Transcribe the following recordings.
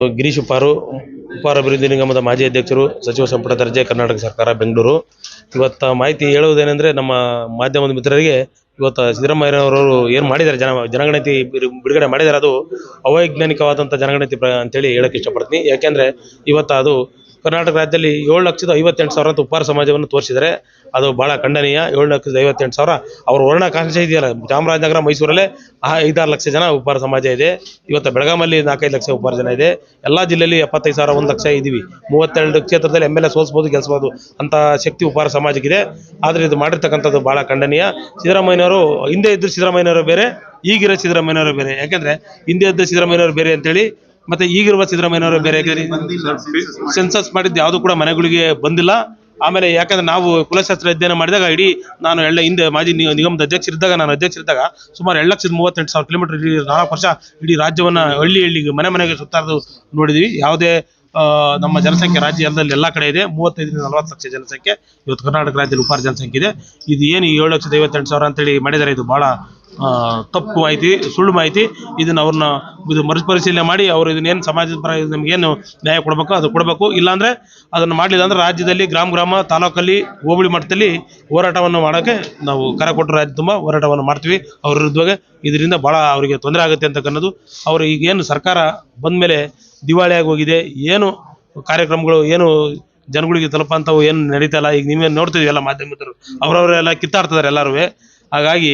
ಗಿರೀಶ್ ಉಪ್ಪಾರು, ಉಪ್ಪಾರ ಅಭಿವೃದ್ಧಿ ನಿಗಮದ ಮಾಜಿ ಅಧ್ಯಕ್ಷರು, ಸಚಿವ ಸಂಪುಟ ದರ್ಜೆ ಕರ್ನಾಟಕ ಸರ್ಕಾರ, ಬೆಂಗಳೂರು. ಇವತ್ತು ಮಾಹಿತಿ ಹೇಳುವುದೇನೆಂದರೆ ನಮ್ಮ ಮಾಧ್ಯಮದ ಮಿತ್ರರಿಗೆ ಇವತ್ತು ಸಿದ್ದರಾಮಯ್ಯನವರು ಏನು ಮಾಡಿದ್ದಾರೆ? ಜನ, ಜನಗಣತಿ ಬಿಡು- ಬಿಡುಗಡೆ ಮಾಡಿದ್ದಾರೆ. ಅದು ಅವೈಜ್ಞಾನಿಕವಾದಂಥ ಜನಗಣತಿ ಅಂತ ಅಂತೇಳಿ ಹೇಳಕ್ಕೆ ಇಷ್ಟಪಡ್ತೀನಿ. ಯಾಕೆಂದರೆ ಇವತ್ತು ಅದು ಕರ್ನಾಟಕ ರಾಜ್ಯದಲ್ಲಿ ಏಳು ಲಕ್ಷದ ಐವತ್ತೆಂಟು ಸಾವಿರ ಅಂತ ಉಪ್ಪಾರ ಸಮಾಜವನ್ನು ತೋರಿಸಿದರೆ ಅದು ಭಾಳ ಖಂಡನೀಯ. ಏಳು ಲಕ್ಷದ ಐವತ್ತೆಂಟು ಸಾವಿರ. ಅವ್ರ ವರ್ಣಾಕಾಂಕ್ಷ ಇದೆಯಲ್ಲ, ಚಾಮರಾಜನಗರ, ಮೈಸೂರಲ್ಲೇ ಆ ಐದಾರು ಲಕ್ಷ ಜನ ಉಪ್ಪಾರ ಸಮಾಜ ಇದೆ. ಇವತ್ತು ಬೆಳಗಾಮಲ್ಲಿ ನಾಲ್ಕೈದು ಲಕ್ಷ ಉಪ್ಪಾರ ಜನ ಇದೆ. ಎಲ್ಲ ಜಿಲ್ಲೆಯಲ್ಲಿ ಎಪ್ಪತ್ತೈದು ಸಾವಿರ ಒಂದು ಲಕ್ಷ ಇದ್ದೀವಿ ಮೂವತ್ತೆರಡು ಕ್ಷೇತ್ರದಲ್ಲಿ ಎಂ ಎಲ್ ಎ ಸೋಲ್ಸ್ಬೋದು, ಗೆಲ್ಸ್ಬೋದು ಅಂತ ಶಕ್ತಿ ಉಪ್ಪಾರ ಸಮಾಜಕ್ಕಿದೆ. ಆದರೆ ಇದು ಮಾಡಿರ್ತಕ್ಕಂಥದ್ದು ಭಾಳ ಖಂಡನೀಯ. ಸಿದ್ದರಾಮಯ್ಯನವರು, ಹಿಂದೆ ಇದ್ದ ಸಿದ್ದರಾಮಯ್ಯನವರು ಬೇರೆ, ಈಗಿರೋ ಸಿದ್ದರಾಮಯ್ಯನವರು ಬೇರೆ. ಯಾಕಂದ್ರೆ ಹಿಂದೆ ಇದ್ದ ಸಿದ್ದರಾಮಯ್ಯನವರು ಬೇರೆ ಅಂತೇಳಿ, ಮತ್ತೆ ಈಗಿರುವ ಸಿದ್ದರಾಮಯ್ಯನವರು ಬೇರೆ ಸೆನ್ಸಸ್ ಮಾಡಿದ್ದು ಯಾವುದು ಕೂಡ ಮನೆಗಳಿಗೆ ಬಂದಿಲ್ಲ. ಆಮೇಲೆ ಯಾಕಂದ್ರೆ ನಾವು ಕುಲಶಾಸ್ತ್ರ ಅಧ್ಯಯನ ಮಾಡಿದಾಗ ಇಡೀ ನಾನು ಎಳ್ಳ ಹಿಂದೆ ಮಾಜಿ ನಿಗಮದ ಅಧ್ಯಕ್ಷರಿದ್ದಾಗ ನಾನು ಅಧ್ಯಕ್ಷರಿದ್ದಾಗ ಸುಮಾರು ಎರಡು ಲಕ್ಷದ ಮೂವತ್ತೆಂಟು ಸಾವಿರ ಕಿಲೋಮೀಟರ್ ನಾಲ್ಕು ವರ್ಷ ಇಡೀ ರಾಜ್ಯವನ್ನ ಹಳ್ಳಿ ಹಳ್ಳಿಗೆ, ಮನೆ ಮನೆಗೆ ಸುತ್ತಾರದು ನೋಡಿದ್ವಿ. ಯಾವುದೇ ನಮ್ಮ ಜನಸಂಖ್ಯೆ ರಾಜ್ಯದಲ್ಲಿ ಎಲ್ಲ ಕಡೆ ಇದೆ. ಮೂವತ್ತೈದರಿಂದ ನಲವತ್ತು ಲಕ್ಷ ಜನಸಂಖ್ಯೆ. ಇವತ್ತು ಕರ್ನಾಟಕ ರಾಜ್ಯದಲ್ಲಿ ಉಪಾರ ಜನಸಂಖ್ಯೆ ಇದೆ. ಇದು ಏನು ಏಳು ಲಕ್ಷದ ಐವತ್ತೆಂಟು ಸಾವಿರ ಅಂತೇಳಿ ಮಾಡಿದ್ದಾರೆ ಇದು ಆ, ತಪ್ಪು ಮಾಹಿತಿ, ಸುಳ್ಳು ಮಾಹಿತಿ ಇದನ್ನ ಅವ್ರನ್ನ ಇದು ಮರುಪರಿಶೀಲನೆ ಮಾಡಿ ಅವರು ಇದನ್ನೇನು ಸಮಾಜದ ಪರ ನಮಗೇನು ನ್ಯಾಯ ಕೊಡಬೇಕು, ಅದು ಕೊಡಬೇಕು. ಇಲ್ಲಾಂದರೆ ಅದನ್ನು ಮಾಡಲಿಲ್ಲ ಅಂದ್ರೆ ರಾಜ್ಯದಲ್ಲಿ ಗ್ರಾಮ ಗ್ರಾಮ, ತಾಲೂಕಲ್ಲಿ ಹೋಬಳಿ ಮಟ್ಟದಲ್ಲಿ ಹೋರಾಟವನ್ನು ಮಾಡೋಕ್ಕೆ ನಾವು ಕರೆ ಕೊಟ್ಟರು ರಾಜ್ಯ ತುಂಬ ಹೋರಾಟವನ್ನು ಮಾಡ್ತೀವಿ. ಅವ್ರ ವಿರುದ್ಧವಾಗಿ ಇದರಿಂದ ಭಾಳ ಅವರಿಗೆ ತೊಂದರೆ ಆಗುತ್ತೆ ಅಂತಕ್ಕನ್ನೋದು ಅವರು ಈಗೇನು ಸರ್ಕಾರ ಬಂದಮೇಲೆ ದಿವಾಳಿಯಾಗಿ ಹೋಗಿದೆ, ಏನು ಕಾರ್ಯಕ್ರಮಗಳು, ಏನು ಜನಗಳಿಗೆ ತಲುಪಂಥವು ಏನು ನಡೀತಲ್ಲ ಈಗ ನೀವೇನು ನೋಡ್ತಿದ್ವಿ ಎಲ್ಲ ಮಾಧ್ಯಮದವರು ಅವರವರೆಲ್ಲ ಕಿತ್ತಾಡ್ತಿದ್ದಾರೆ ಎಲ್ಲರೂ ಹಾಗಾಗಿ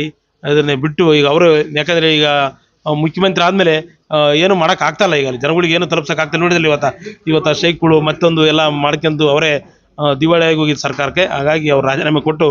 ಅದನ್ನೇ ಬಿಟ್ಟು ಈಗ ಅವರು, ಯಾಕಂದ್ರೆ ಈಗ ಮುಖ್ಯಮಂತ್ರಿ ಆದಮೇಲೆ ಏನು ಮಾಡೋಕೆ ಆಗ್ತಾಯಿಲ್ಲ ಈಗ ಅಲ್ಲಿ. ಜನಗಳಿಗೆ ಏನು ತಲುಪ್ಸಕ್ ಆಗ್ತಾ ನೋಡಿದಲ್ಲಿ ಇವತ್ತ, ಇವತ್ತು ಶೈಕ್ಗಳು ಮತ್ತೊಂದು ಎಲ್ಲ ಮಾಡ್ಕೊಂಡು ಅವರೇ ದಿವಾಳಿಯಾಗಿ ಹೋಗಿದ್ದು ಸರ್ಕಾರಕ್ಕೆ. ಹಾಗಾಗಿ ಅವ್ರು ರಾಜೀನಾಮೆ ಕೊಟ್ಟು